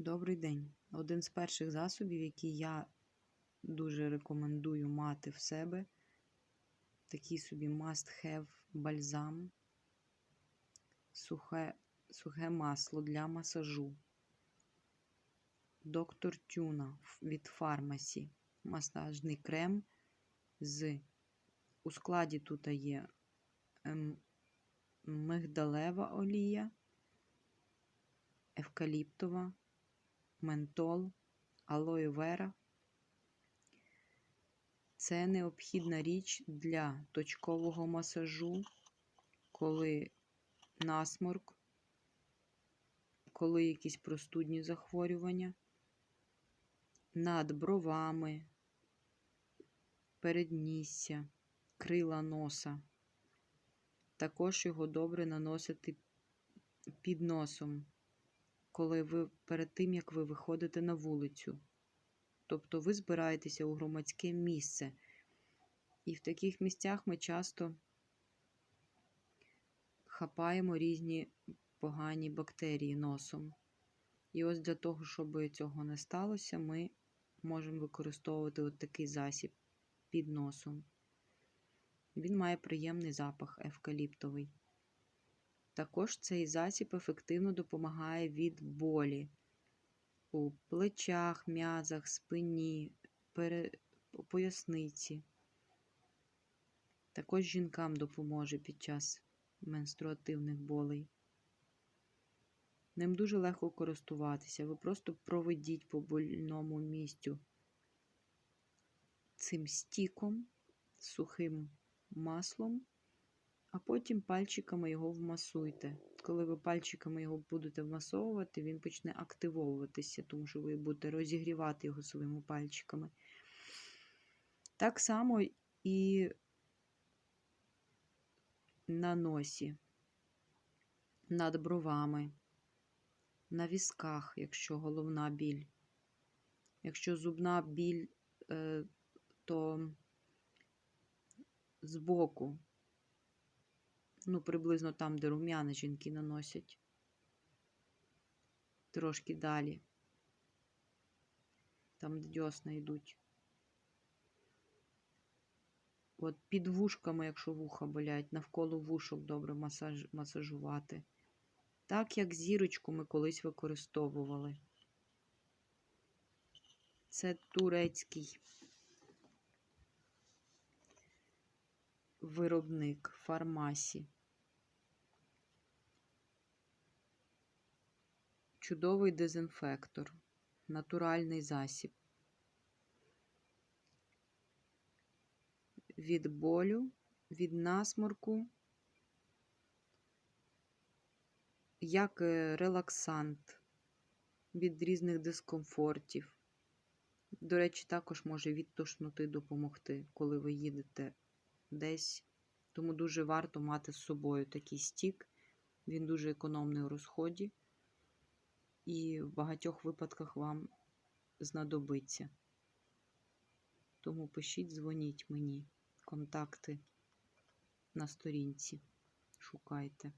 Добрий день. Один з перших засобів, які я дуже рекомендую мати в себе, такий собі must have бальзам, сухе, сухе масло для масажу. Доктор Тюна від фармасі. Масажний крем з у складі тут є ем, мигдалева олія, евкаліптова, ментол, алоє вера. Це необхідна річ для точкового масажу, коли насморк, коли якісь простудні захворювання, над бровами, переднісся, крила носа. Також його добре наносити під носом, коли ви перед тим, як ви виходите на вулицю. Тобто ви збираєтеся у громадське місце. І в таких місцях ми часто хапаємо різні погані бактерії носом. І ось для того, щоб цього не сталося, ми можемо використовувати от такий засіб під носом. Він має приємний запах евкаліптовий. Також цей засіб ефективно допомагає від болі у плечах, м'язах, спині, поясниці. Також жінкам допоможе під час менструативних болей. Ним дуже легко користуватися. Ви просто проведіть по больному місцю цим стіком, сухим маслом, а потім пальчиками його вмасуйте. Коли ви пальчиками його будете вмасовувати, він почне активовуватися, тому що ви будете розігрівати його своїми пальчиками. Так само і на носі, над бровами, на вісках, якщо головна біль. Якщо зубна біль, е, то збоку, ну, приблизно там, де рум'яна жінки наносять, трошки далі, там де дьосна йдуть. От під вушками, якщо вуха болять, навколо вушок добре масаж, масажувати. Так, як зірочку ми колись використовували. Це турецький виробник фармасі. Чудовий дезінфектор, натуральний засіб. Від болю, від насморку, як е, релаксант, від різних дискомфортів. До речі, також може від тошноти допомогти, коли ви їдете десь. Тому дуже варто мати з собою такий стік. Він дуже економний у розході, і в багатьох випадках вам знадобиться. Тому пишіть, дзвоніть мені, контакти на сторінці. Шукайте.